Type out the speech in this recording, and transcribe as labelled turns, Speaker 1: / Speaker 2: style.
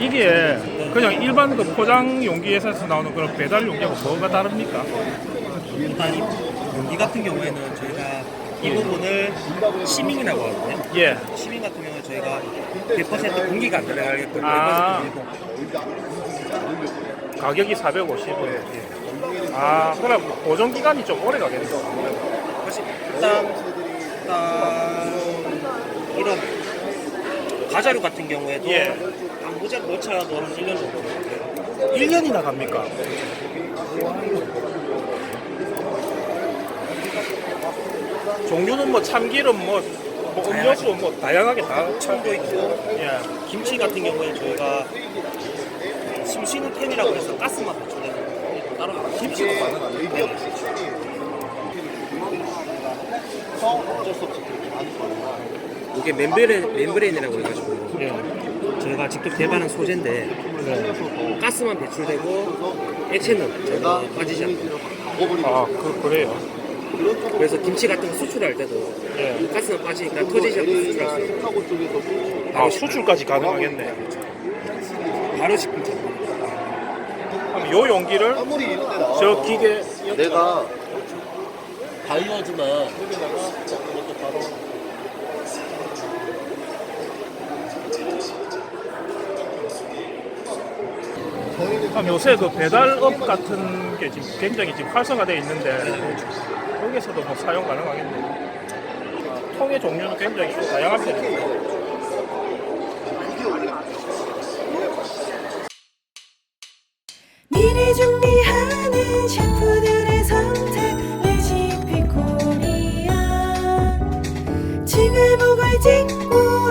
Speaker 1: 이게 그냥 일반 그 포장 용기에서 나오는 그런 배달 용기하고 뭐가 다릅니까?
Speaker 2: 이 용기 같은 경우에는 저희가 이 부분을 시밍이라고 하거든요.
Speaker 1: 예.
Speaker 2: 시밍 같은 경우는 저희가 100% 공기가 안 들어가게끔
Speaker 1: 아.
Speaker 2: 100%
Speaker 1: 가격이 450원. 아, 그럼 보존 기간이 좀 오래 가겠네요.
Speaker 2: 사실 일단 일단 이런 과자류 같은 경우에도
Speaker 1: 예.
Speaker 2: 한못 차도 한 1년 정도 걸려요.
Speaker 1: 1년이나 갑니까? 종류는 뭐 참기름 뭐, 뭐 음료수 뭐 다양하게 다
Speaker 2: 청도 있고
Speaker 1: 예.
Speaker 2: 김치 같은 경우에 저희가 숨 쉬는 템이라고 해서 가스만 거 따로. 김치도 가능하네요. 네. 이게 멤브레인, 멤브레인이라고 해가지고
Speaker 1: 예.
Speaker 2: 저희가 직접 개발한 소재인데
Speaker 1: 네.
Speaker 2: 가스만 배출되고 액체는 저희가 빠지지 않고
Speaker 1: 아, 그, 그래요.
Speaker 2: 그래서 김치 같은 거 수출할 때도
Speaker 1: 예.
Speaker 2: 가스만 빠지니까 터지지 않고 수출할 수 있어요.
Speaker 1: 아, 수출까지 가능하겠네.
Speaker 2: 바로 식품처럼.
Speaker 1: 그럼 요 용기를 저 기계
Speaker 3: 내가 바이어즈나
Speaker 1: 그럼 요새 그 배달업 같은 게 지금 굉장히 지금 활성화되어 있는데 여기서도 뭐 사용 가능하겠네. 아, 통의 종류는 굉장히 편이에요.
Speaker 4: 미래 준비하는 셰프들의 선택 레시피 코리아 층을 보고 찍고